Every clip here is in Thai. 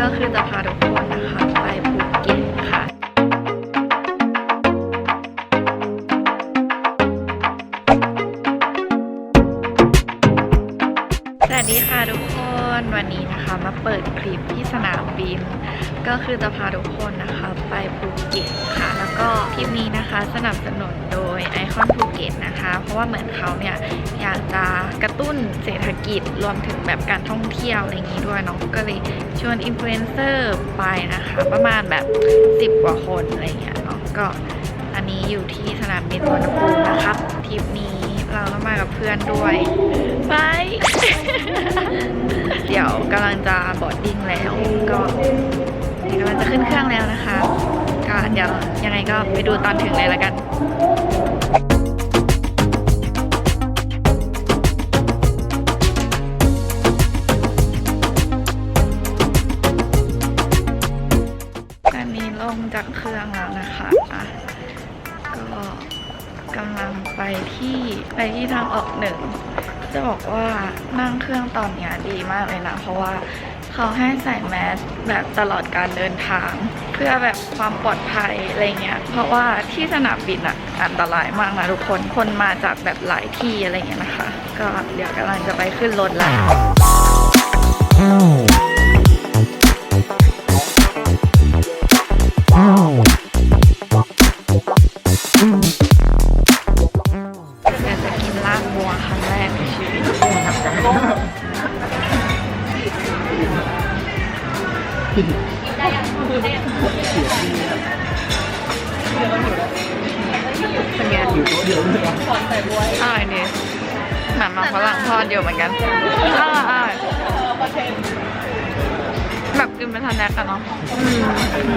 ก็คือจะพาทุกคนนะคะไปภูเก็ตค่ะ สวัสดีค่ะทุกคน วันนี้นะคะมาเปิดคลิปที่สนามบิน ก็คือจะพาทุกคนนะคะไปภูเก็ตค่ะ แล้วก็คลิปนี้นะคะสนับสนุนโดยไอคอนภูเก็ตนะคะ เพราะว่าเหมือนเขาเนี่ยอยากจะกระตุ้นเศรษฐกิจรวมถึงแบบการท่องเที่ยวอะไรอย่างนี้ด้วยเนาะก็เลยชวนอินฟลูเอนเซอร์ไปนะคะ ประมาณแบบ 10 กว่าคนอะไรอย่างเงี้ยเนาะก็อันนี้อยู่ที่สนามบินสุวรรณภูมินะครับทริปนี้เราต้องมากับเพื่อนด้วย ไป ดี๋ยวกำลังจะบอดดิ้งแล้ว ก็เดี๋ยวกำลังจะขึ้นเครื่องแล้วนะคะก็เดี๋ยวยังไงก็ไปดูตอนถึงเลยละกันตอนนี้ลงจากเครื่องแล้วนะคะก็กำลังไปที่ไปที่ทางออกหนึ่ง จะบอกว่านั่งเครื่องตอนนี้ดีมากเลยนะ เพราะว่าเขาให้ใส่แมสแบบตลอดการเดินทาง เพื่อแบบความปลอดภัยอะไรเงี้ย เพราะว่าที่สนามบินอะอันตรายมากนะทุกคนคนมาจากแบบหลายที่อะไรเงี้ยนะคะ ก็เดี๋ยวกำลังจะไปขึ้นรถแล้ว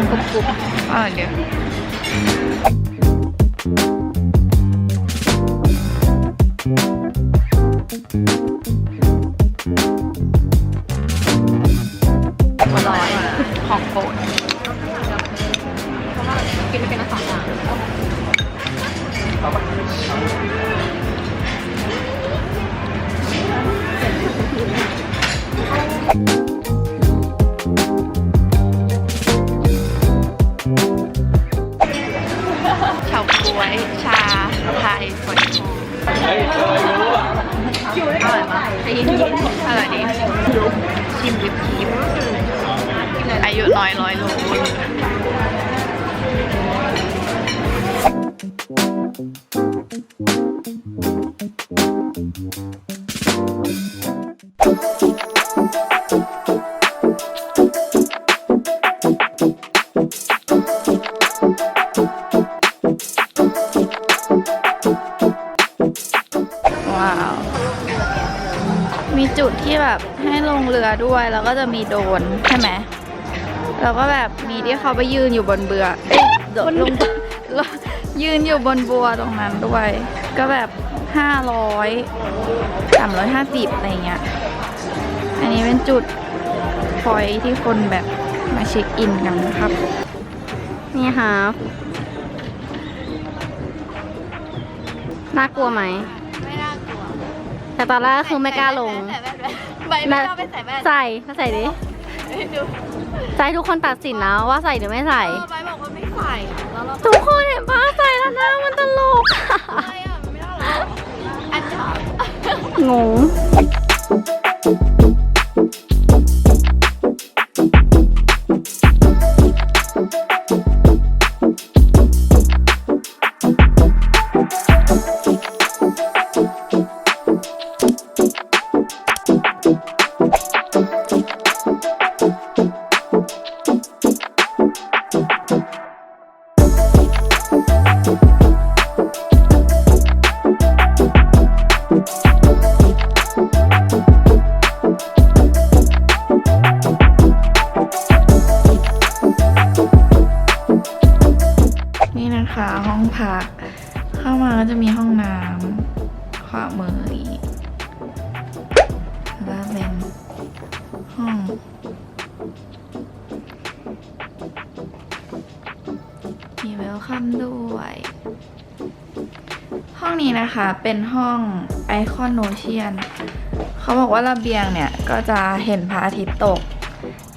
กรุ ว้าว มีจุดที่แบบให้ลงเรือด้วยแล้วก็จะมีโดนใช่ไหม แล้วก็แบบมีที่เขาไปยืนอยู่บนเบือเอ๊ะโดดลงยืนอยู่บนบัวตรงนั้นด้วย ก็แบบห้าร้อยสามร้อยห้าสิบอะไรเงี้ย อันนี้เป็นจุดพอยที่คนแบบมาเช็คอินกันนะครับ นี่ครับน่ากลัวไหม ไม่น่ากลัว แต่ตอนแรกคือไม่กล้าลงใส่แว่นใบไม่ต้องไปใส่แว่นใส่ถ้าใส่ดิดูใจะให้ทุกคนตัดสินนะว่าใส่หรือไม่ใส่ เออใบบอกว่าไม่ใส่แล้วเราทุกคนเห็นป้าใส่แล้วนะมันตลก อะไม่อะ อันชอบงงนี่ พัก เข้ามาก็จะมีห้องน้ำขวามืออีกแล้วเป็นห้องมีเวลคัมด้วย ห้องนี้นะคะเป็นห้องไอคอนโนเชียนเขาบอกว่าระเบียงเนี่ย ก็จะเห็นพระอาทิตย์ตก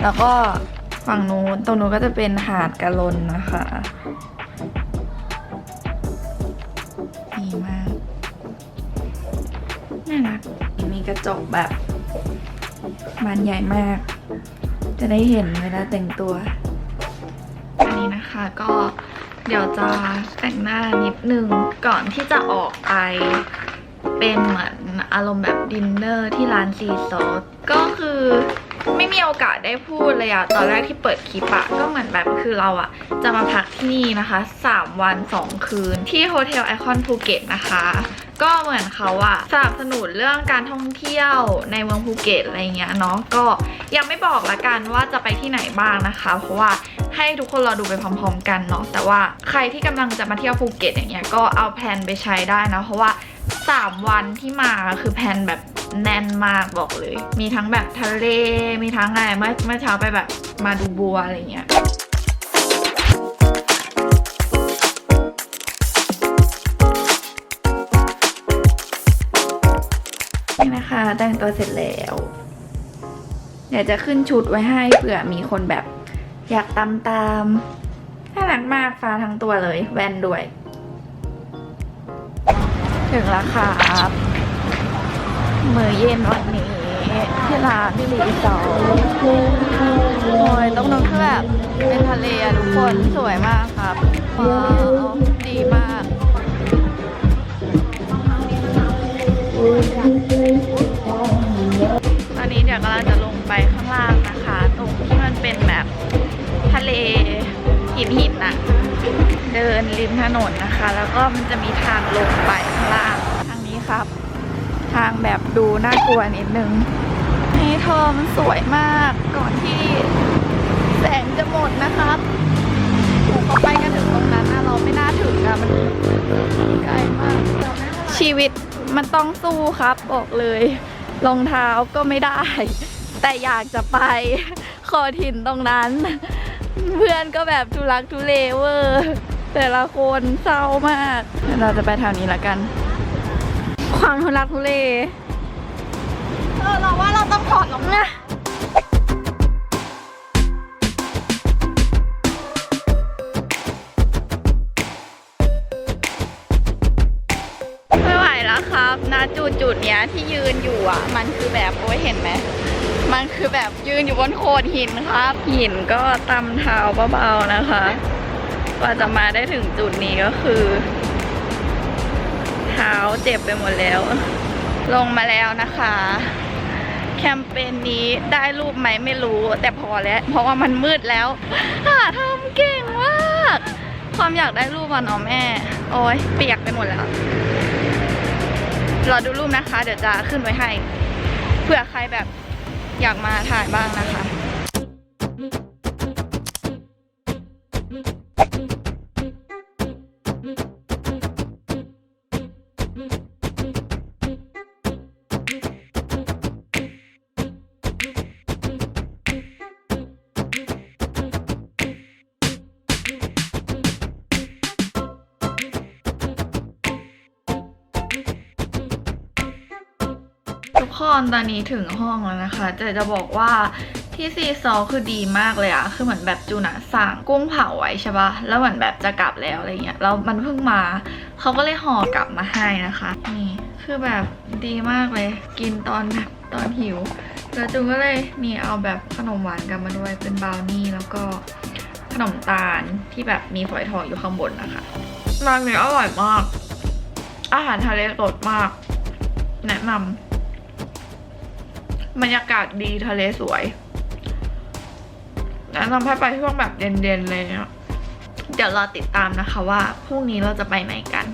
แล้วก็ฝั่งนู้นตรงนู้นก็จะเป็นหาดกะลนนะคะ น่ารักมีกระจกแบบบานใหญ่มาก จะได้เห็นเวลาแต่งตัว อันนี้นะคะก็เดี๋ยวจะแต่งหน้านิดนึงก่อนที่จะออกไปเป็นเหมือนอารมณ์แบบดินเนอร์ที่ร้านซีซอสก็คือไม่มีโอกาสได้พูดเลยอะตอนแรกที่เปิดคลิปอะก็เหมือนแบบคือเราอะจะมาพักที่นี่นะคะ 3 วัน 2 คืนที่โฮเทลไอคอนภูเก็ตนะคะ ก็เหมือนเขาอะสนับสนุนเรื่องการท่องเที่ยวในเมืองภูเก็ตอะไรเงี้ยเนาะก็ยังไม่บอกละกันว่าจะไปที่ไหนบ้างนะคะ เพราะว่าให้ทุกคนรอดูไปพร้อม ๆ กันเนาะแต่ว่าใครที่กำลังจะมาเที่ยวภูเก็ตอย่างเงี้ยก็เอาแพลนไปใช้ได้นะเพราะว่า 3 วันที่มาคือแพลนแบบแน่นมากบอกเลย มีทั้งแบบทะเล มีทั้งอะไรเมื่อเมื่อเช้าไปแบบมาดูบัวอะไรเงี้ย นี่นะคะ แต่งตัวเสร็จแล้วเดี๋ยวจะขึ้นชุดไว้ให้เผื่อมีคนแบบอยากตามตามน่ารักมากฟ้าทั้งตัวเลย แว่นด้วย ถึงแล้วครับมือเย็นวันนี้ที่ร้านที่รีสอร์ทโอ้ยตรงนั้นคือแบบเป็นทะเลอะทุกคนสวยมากครับว้าว ตอนนี้เดี๋ยวกำลังจะลงไปข้างล่างนะคะ ตรงที่มันเป็นแบบทะเลหินหินอะเดินริมถนนนะคะ แล้วก็มันจะมีทางลงไปข้างล่างทางนี้ครับ ทางแบบดูน่ากลัวนิดนึงนี่เธอมันสวยมากก่อนที่แสงจะหมดนะครับโอ้เขาไปกันถึงตรงนั้นนะเราไม่น่าถึงอะมันไกลมากชีวิต มันต้องสู้ครับบอกเลยรองเท้าก็ไม่ได้ แต่อยากจะไปขอถิ่นตรงนั้น เพื่อนก็แบบทุลักทุเลเวอร์แต่ละคนเศร้ามากเราจะไปแถวนี้ละกัน ความทุลักทุเล เออเราว่าเราต้องถอดรองเท้า จุดจุดๆเนี้ยที่ยืนอยู่อะ มันคือแบบโอ้ยเห็นไหมมันคือแบบยืนอยู่บนโขดหินครับ หินก็ตำเท้าเบาๆนะคะกว่าจะมาได้ถึงจุดนี้ก็คือ เท้าเจ็บไปหมดแล้ว ลงมาแล้วนะคะ แคมเปญนี้ได้รูปไหมไม่รู้แต่พอแล้ว เพราะว่ามันมืดแล้วหาทำเก่งมาก ความอยากได้รูปมันอ๋อแม่ โอ้ยเปียกไปหมดแล้ว รอดูรูปนะคะ เดี๋ยวจะขึ้นไว้ให้ เผื่อใครแบบอยากมาถ่ายบ้างนะคะ ทุกคนตอนนี้ถึงห้องแล้วนะคะแต่จะบอกว่าที่ซีซอคือดีมากเลยอะคือเหมือนแบบจูนะสั่งกุ้งเผาไว้ใช่ปะแล้วเหมือนแบบจะกลับแล้วอะไรเงี้ย แล้วมันเพิ่งมา เขาก็เลยห่อกลับมาให้นะคะ นี่ คือแบบดีมากเลย กินตอนแบบตอนหิว แล้วจูก็เลยนี่เอาแบบขนมหวานกลับมาด้วย เป็นบราวนี่แล้วก็ขนมตาลที่แบบมีฝอยทองอยู่ข้างบนนะคะร้านนี้อร่อยมาก อาหารทะเลสดมาก แนะนำ บรรยากาศดีทะเลสวยแนะนำให้ไปช่วงแบบเย็นๆเลยนะเดี๋ยวรอติดตามนะคะว่าพรุ่งนี้เราจะไปไหนกัน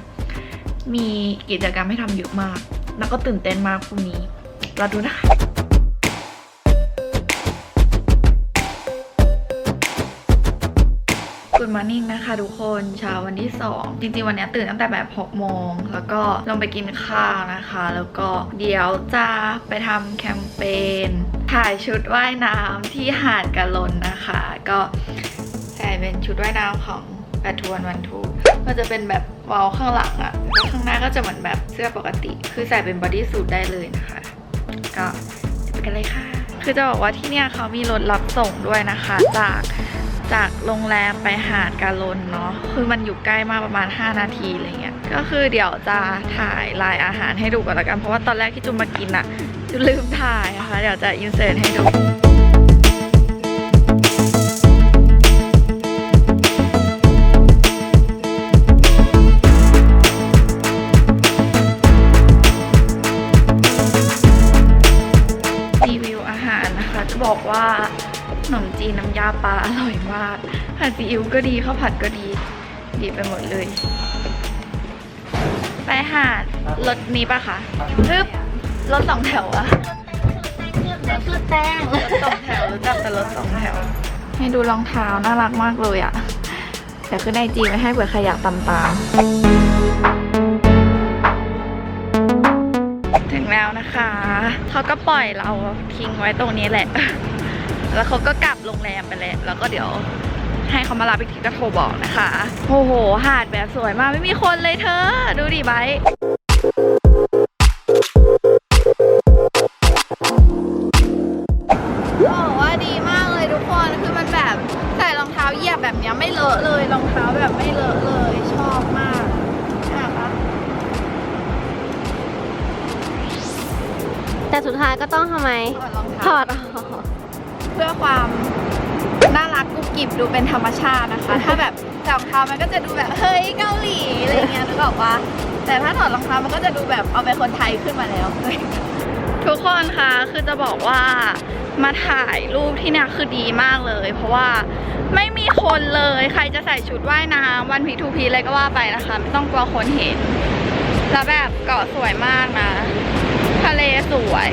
มีกิจกรรมให้ทำเยอะมาก แล้วก็ตื่นเต้นมากพรุ่งนี้รอดูนะคะ Good morning นะคะทุกคนเช้าวันที่ 2 จริงๆ วันนี้ตื่นตั้งแต่แบบ6โมง แล้วก็ลงไปกินข้าวนะคะ แล้วก็เดี๋ยวจะไปทำแคมเปญถ่ายชุดว่ายน้ำที่หาดกะลนนะคะ ก็ใส่เป็นชุดว่ายน้ำของแปดทวนวันทูก็จะเป็นแบบเวาข้างหลังอะแล้วข้างหน้าก็จะเหมือนแบบเสื้อปกติ คือใส่เป็นบอดี้สูทได้เลยนะคะ ก็ไปกันเลยค่ะ คือจะบอกว่าที่เนี่ยเขามีรถรับส่งด้วยนะคะ จาก จากโรงแรมไปหาดกาลนเนาะคือมันอยู่ใกล้มากประมาณ 5 นาทีอะไรเงี้ยก็คือเดี๋ยวจะถ่ายลายอาหารให้ดูก่อนละกันเพราะว่าตอนแรกที่จุมมากินอะจุมลืมถ่ายนะคะเดี๋ยวจะอินเสิร์ตให้ดู ขนมจีนน้ำยาปลาอร่อยมากผัดซีอิ๊วก็ดีข้าวผัดก็ดี ดีไปหมดเลย ไปหาดรถนี้ปะคะปึ๊บรถสองแถวอะคือแป้งรถสองแถวรู้จักแต่รถสองแถว ให้ดูรองเท้าน่ารักมากเลยอะเดี๋ยวขึ้นไอจีไว้ให้เผื่อใครอยากตามตามถึงแล้วนะคะ เขาก็ปล่อยเราทิ้งไว้ตรงนี้แหละ แล้วเขาก็กลับโรงแรมไปแล้วแล้วก็เดี๋ยวให้เขามารับอีกทีก็โทรบอกนะคะ โอ้โห หาดแบบสวยมากไม่มีคนเลยเธอ ดูดิไบร์ทบอกว่าดีมากเลยทุกคน คือมันแบบใส่รองเท้าเหยียบแบบเนี้ยไม่เลอะเลย รองเท้าแบบไม่เลอะเลย ชอบมากนะคะแต่สุดท้ายก็ต้องทำไม ถอดรองถเท้าอดออกเพื่อความน่ารักกุบกิบดูเป็นธรรมชาตินะคะ ถ้าแบบจับรองเท้ามันก็จะดูแบบเฮ้ยเกาหลีอะไรเงี้ยนึกออกปะแต่ถ้าถอดรองเท้ามันก็จะดูแบบเอาเป็นคนไทยขึ้นมาแล้ว ทุกคนคะคือจะบอกว่ามาถ่ายรูปที่เนี่ยคือดีมากเลย เพราะว่าไม่มีคนเลยใครจะใส่ชุดว่ายน้ำวันพีทูพีอะไรก็ว่าไปนะคะ ไม่ต้องกลัวคนเห็นแล้วแบบเกาะสวยมากนะ ทะเลสวย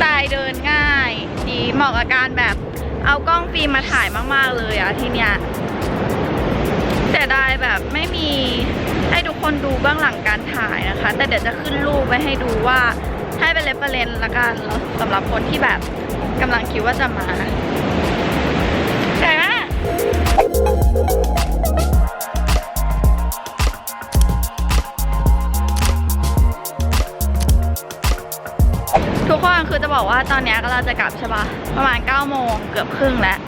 ไตล์เดินง่าย ดีเหมาะกับการแบบเอากล้องฟิล์มมาถ่ายมากๆเลยอะที่เนี้ยแต่ได้แบบไม่มีให้ทุกคนดูเบื้องหลังการถ่ายนะคะ แต่เดี๋ยวจะขึ้นรูปไว้ให้ดูว่าให้เป็นเรฟเฟรนซ์ละกันแล้วสำหรับคนที่แบบกำลังคิดว่าจะมา บอกว่าตอนนี้ก็เราจะกลับใช่ปะประมาณ9โมงเกือบครึ่งแล้ว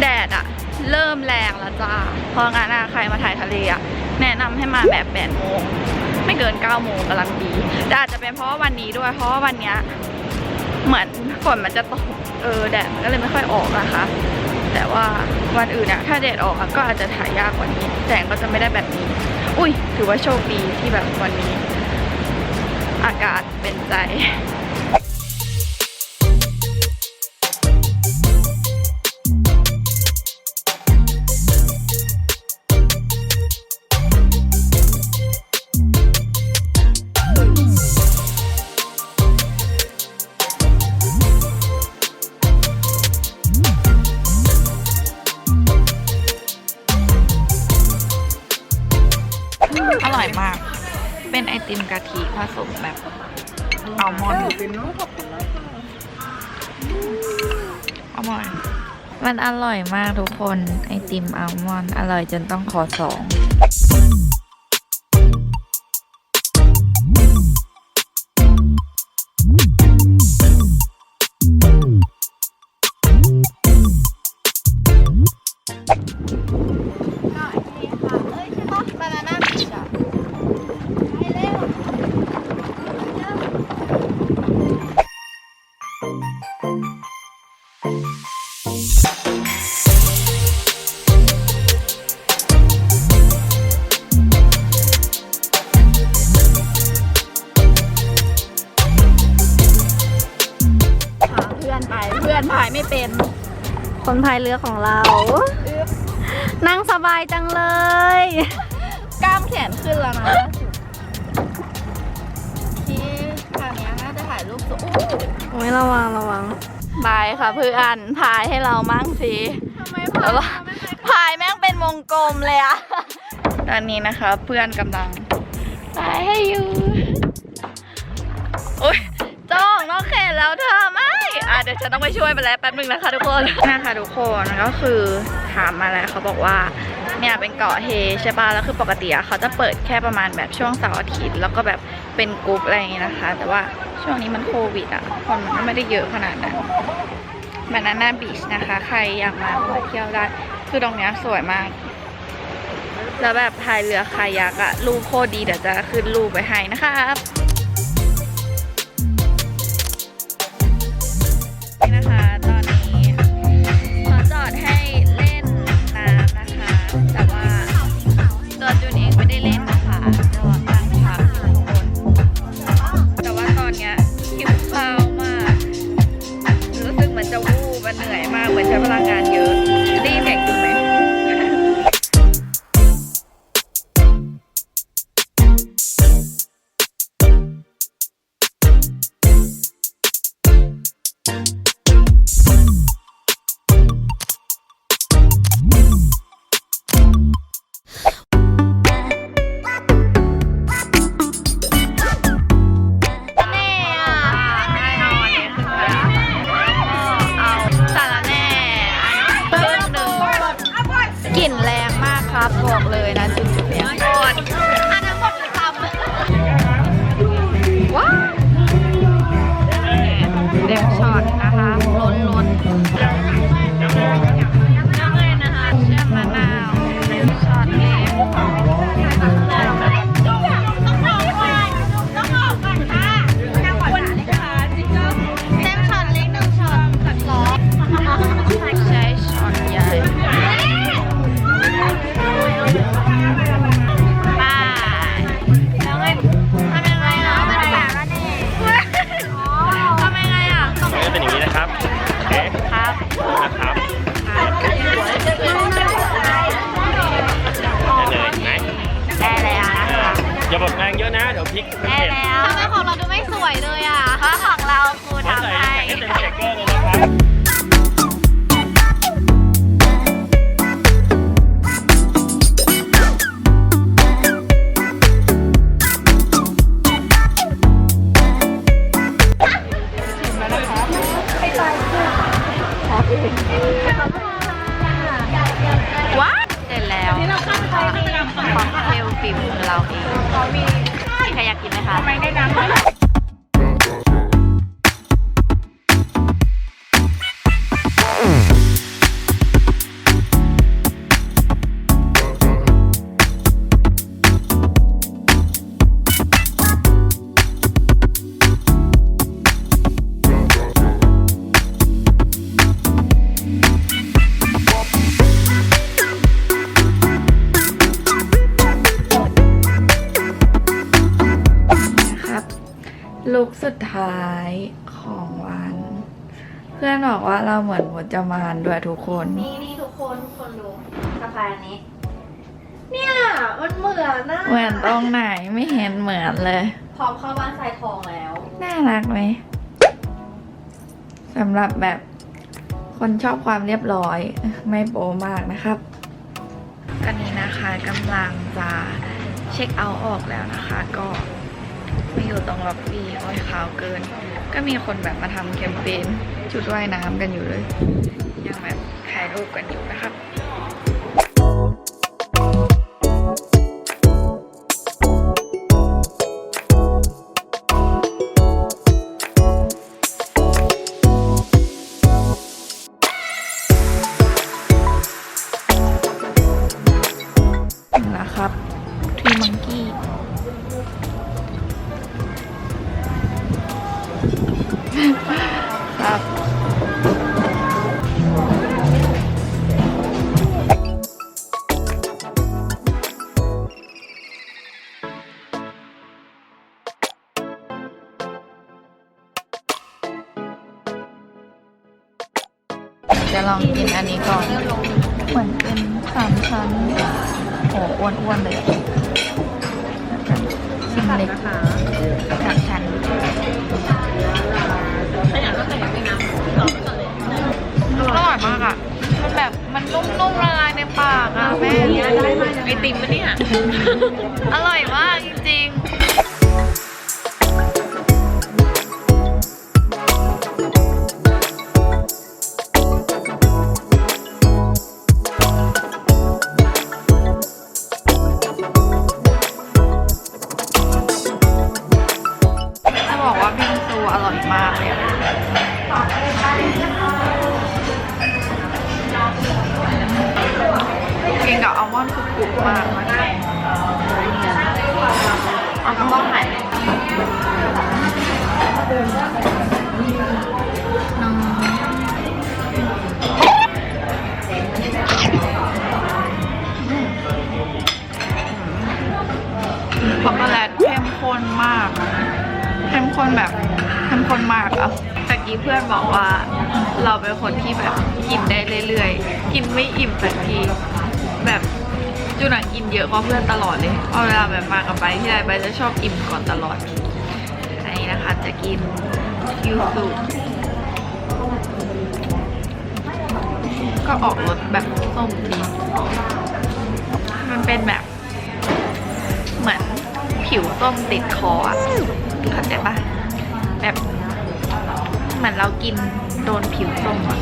แดดอะเริ่มแรงแล้วจ้าเพราะงั้นใครมาถ่ายทะเลอะแนะนำให้มาแบบ8โมงไม่เกิน9โมงกำลังดีแต่อาจจะเป็นเพราะว่าวันนี้ด้วย เพราะว่าวันเนี้ยเหมือนฝนมันจะตกเออแดดมันก็เลยไม่ค่อยออกนะคะ แต่ว่าวันอื่นอะถ้าแดดออกอะก็อาจจะถ่ายยากกว่านี้แสงก็จะไม่ได้แบบนี้ อุ้ยถือว่าโชคดีที่แบบวันนี้ อากาศเป็นใจ อร่อยมากทุกคน ไอติมอัลมอนด์อร่อยจนต้องขอสอง พายเรือของเรา นั่งสบายจังเลย กล้ามแขนขึ้นแล้วนะที่ทางนี้น่าจะถ่ายรูปสวยอู้โอ้ยระวังระวังบายค่ะเพื่อนพายให้เรามั่งสิทำไมแล้วก็พายแม่งเป็นวงกลมเลยอะตอนนี้นะคะ เพื่อนกำลังพายให้อยู่โอ๊ยจ้องนอก เข็นแล้วเธอไม่อะเดี๋ยวฉันต้องไปช่วยไปแล้วแป๊บนึงนะคะทุกคนนะคะทุกคนก็คือถามมาแล้วเขาบอกว่าเนี่ยเป็นเกาะเฮใช่ป่ะแล้วคือปกติอะเขาจะเปิดแค่ประมาณแบบช่วงเสาร์อาทิตย์แล้วก็แบบเป็นกรุ๊ปอะไรอย่างเงี้ยนะคะ แต่ว่าช่วงนี้มันโควิดอะคนมันก็ไม่ได้เยอะขนาดนั้นบานาน่าบีชนะคะ ใครอยากมามาเที่ยวได้ คือตรงเนี้ยสวยมาก แล้วแบบพายเรือคายักอะรูปโคตรดีเดี๋ยวจะขึ้นรูปไปให้นะครับ นะคะ หัวจะมานด้วยทุกคน นี่นี่ทุกคนทุกคนดูสะพาอันนี้ เนี่ยมันเหมือนนะเหมือนตรงไหนไม่เห็นเหมือนเลย พร้อมเข้าบ้านทรายทองแล้ว น่ารักไหมสำหรับแบบคนชอบความเรียบร้อย ไม่โป๊มากนะครับตอนนี้นะคะกำลังจะเช็คเอาท์ออกแล้วนะคะ ก็มาอยู่ตรงล็อบบี้อ้ยขาวเกิน ก็มีคนแบบมาทำแคมเปญ จุดว่ายน้ำกันอยู่เลย ยังแบบถ่ายรูปกันอยู่นะครับ แม่ไอติมมะเนี่ย อร่อยมากจริง น้องช็อกโกแลตเข้มข้นมาก เข้มข้นแบบเข้มข้นมากอะตะกี้เพื่อนบอกว่าเราเป็นคนที่แบบกินได้เรื่อยๆ กินไม่อิ่มสักทีแบบจูนังกินเยอะกว่าเพื่อนตลอดเลยเพราะเวลาแบบมากับไปที่ไรไปจะชอบอิ่มก่อนตลอดอันนี้นะคะจะกิน ยูสุก็ออกรสแบบส้มดีมันเป็นแบบ เหมือนผิวส้มติดคออะเข้าใจปะแบบ เหมือนเรากินโดนผิวส้มอะ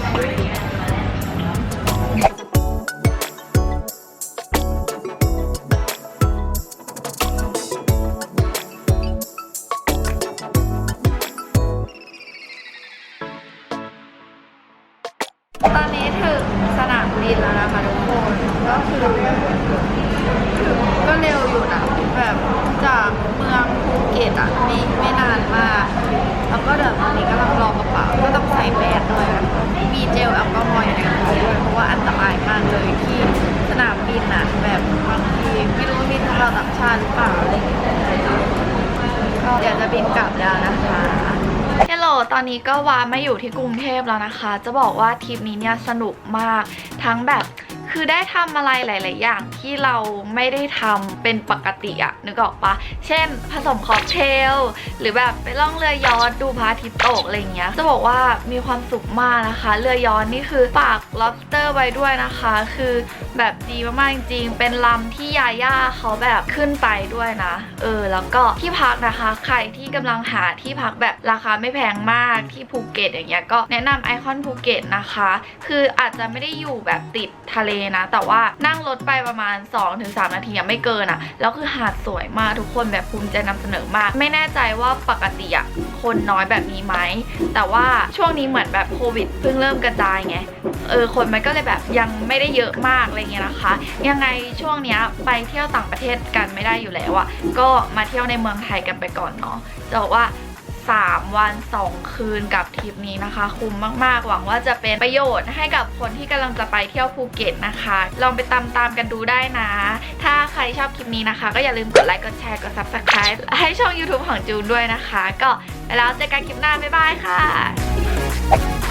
ดี๋ยวจะบินกลับแล้วนะคะเฮลโหลตอนนี้ก็วามาอยู่ที่กรุงเทพแล้วนะคะ จะบอกว่าทริปนี้เนี่ยสนุกมากทั้งแบบ คือได้ทำอะไรหลาย ๆ อย่างที่เราไม่ได้ทำเป็นปกติอะนึกออกปะเช่น ผสมค็อกเทลหรือแบบไปล่องเรือยอชต์ดูพระอาทิตย์ตกอะไรอย่างเงี้ย จะบอกว่ามีความสุขมากนะคะ เรือยอชต์นี่คือฝาก lobster ไว้ด้วยนะคะ คือแบบดีมาก ๆ จริงๆเป็นลำที่ยาย่าเขาแบบขึ้นไปด้วยนะ เออ แล้วก็ที่พักนะคะ ใครที่กำลังหาที่พักแบบราคาไม่แพงมากที่ภูเก็ตอย่างเงี้ยก็แนะนำไอคอนภูเก็ตนะคะ คืออาจจะไม่ได้อยู่แบบติดทะเลนะ แต่ว่านั่งรถไปประมาณ 2-3 นาทีไม่เกินอะแล้วคือหาดสวยมากทุกคนแบบภูมิใจนำเสนอมาก ไม่แน่ใจว่าปกติอะคนน้อยแบบนี้ไหม แต่ว่าช่วงนี้เหมือนแบบโควิดเพิ่งเริ่มกระจายไง เออคนมันก็เลยแบบยังไม่ได้เยอะมากอะไรเงี้ยนะคะ ยังไงช่วงเนี้ยไปเที่ยวต่างประเทศกันไม่ได้อยู่แล้วอะก็มาเที่ยวในเมืองไทยกันไปก่อนเนาะจะบอกว่า 3 วัน 2 คืนกับทริปนี้นะคะ คุ้มมากๆ หวังว่าจะเป็นประโยชน์ให้กับคนที่กำลังจะไปเที่ยวภูเก็ตนะคะ ลองไปตามตามๆกันดูได้นะ ถ้าใครชอบคลิปนี้นะคะ ก็อย่าลืมกดไลค์กดแชร์กด subscribe ให้ช่อง YouTube ของจูนด้วยนะคะ ก็ไปแล้วเจอกันคลิปหน้าบ๊ายบายค่ะ